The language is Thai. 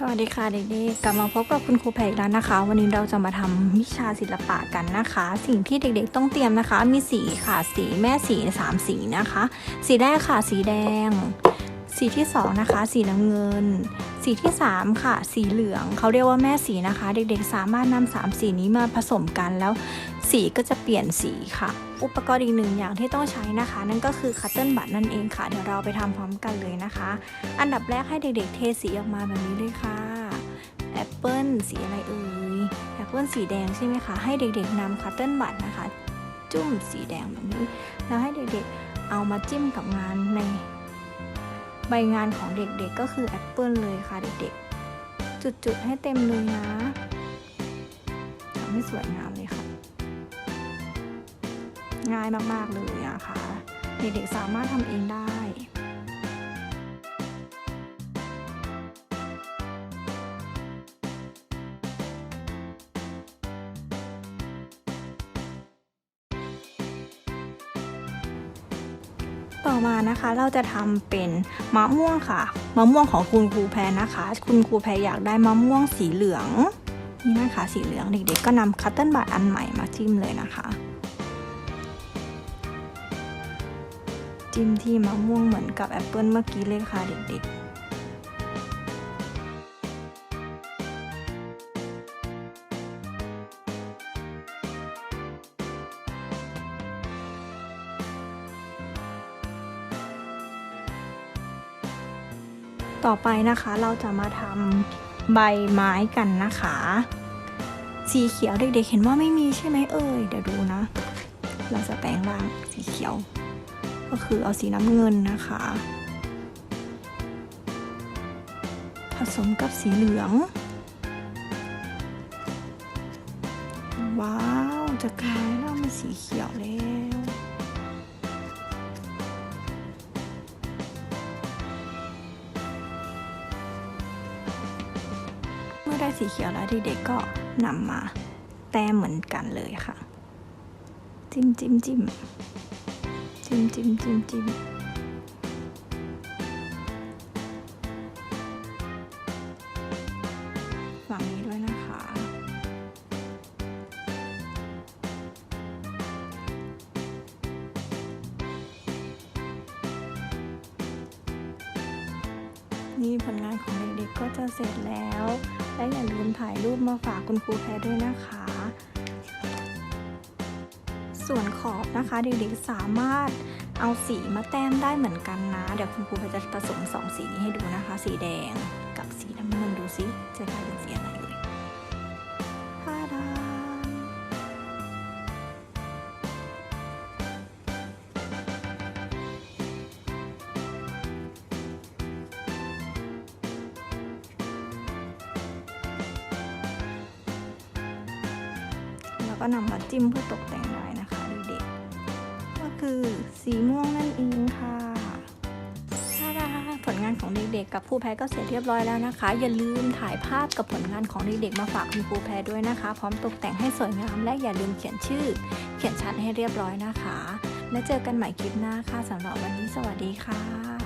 สวัสดีค่ะเด็กๆกลับมาพบกับคุณครูแพรอีกแล้วนะคะ วันนี้เราจะมาทำวิชาศิลปะกันนะคะ สิ่งที่เด็กๆต้องเตรียมนะคะ มีสีค่ะสีแม่สีสามสีนะคะ สีแรกค่ะสีแดง สีที่สองนะคะ สีน้ำเงิน สีที่สามค่ะ สีเหลืองเขาเรียกว่าแม่สีนะคะ เด็กๆ สามารถนำสามสีนี้มาผสมกันแล้วสีก็จะเปลี่ยนสีค่ะ อุปกรณ์อีกหนึ่งอย่างที่ต้องใช้นะคะ นั่นก็คือคัตเติลบัตนั่นเองค่ะ เดี๋ยวเราไปทำพร้อมกันเลยนะคะ อันดับแรกให้เด็กๆ เทสีออกมาแบบนี้เลยค่ะแอปเปิลสีอะไรเอ่ยแอปเปิลสีแดงใช่ไหมคะ ให้เด็กๆนำคัตเติลบัตนะคะ จุ่มสีแดงแบบนี้ แล้วให้เด็กๆเอามาจิ้มกับงานใน ใบงานของเด็กๆก็คือแอปเปิลเลยค่ะเด็กๆ จุดๆให้เต็มเลยนะทำให้สวยงามเลยค่ะ ง่ายมากๆเลยอะค่ะเด็กๆสามารถทำเองได้ ต่อมานะคะเราจะทำเป็นมะม่วงค่ะ มะม่วงของคุณครูแพรนะคะ คุณครูแพรอยากได้มะม่วงสีเหลืองนี่นะคะสีเหลืองเด็กๆก็นำคัตเติลบัตอันใหม่มาจิ้มเลยนะคะ จิ้มที่มะม่วงเหมือนกับแอปเปิลเมื่อกี้เลยค่ะเด็กๆ ต่อไปนะคะเราจะมาทำใบไม้กันนะคะ สีเขียวเด็กๆเห็นว่าไม่มีใช่ไหมเอ่ยเดี๋ยวดูนะ เราจะแปลงร่างสีเขียว ก็คือเอาสีน้ำเงินนะคะ ผสมกับสีเหลือง ว้าว จะกลายร่างเป็นสีเขียวแล้ว อได้สีเขียวแล้วเด็กๆก็นำมาแต้มเหมือนกันเลยค่ะ จิ้มจิ้มจิ้มจิ้มจิ้มจิ้มจิ้มฝั่งนี้ด้วยนะ นี้ผลงานของเด็กๆก็จะเสร็จแล้ว และอย่าลืมถ่ายรูปมาฝากคุณครูแพรด้วยนะคะ ส่วนขอบนะคะเด็กๆสามารถเอาสีมาแต้มได้เหมือนกันนะ เดี๋ยวคุณครูจะผสมสองสีนี้ให้ดูนะคะ สีแดงกับสีน้ำเงินดูสิจะกลายเป็นสีอะไร แล้วก็นำมาจิ้มเพื่อตกแต่งได้นะคะเด็กๆก็คือสีม่วงนั่นเองค่ะทาดาผลงานของเด็กๆกับผู้แพ้ก็เสร็จเรียบร้อยแล้วนะคะ อย่าลืมถ่ายภาพกับผลงานของเด็กๆมาฝากคุณครูแพ้ด้วยนะคะ พร้อมตกแต่งให้สวยงามและอย่าลืมเขียนชื่อ เขียนชัดให้เรียบร้อยนะคะ และเจอกันใหม่คลิปหน้าค่ะสำหรับวันนี้สวัสดีค่ะ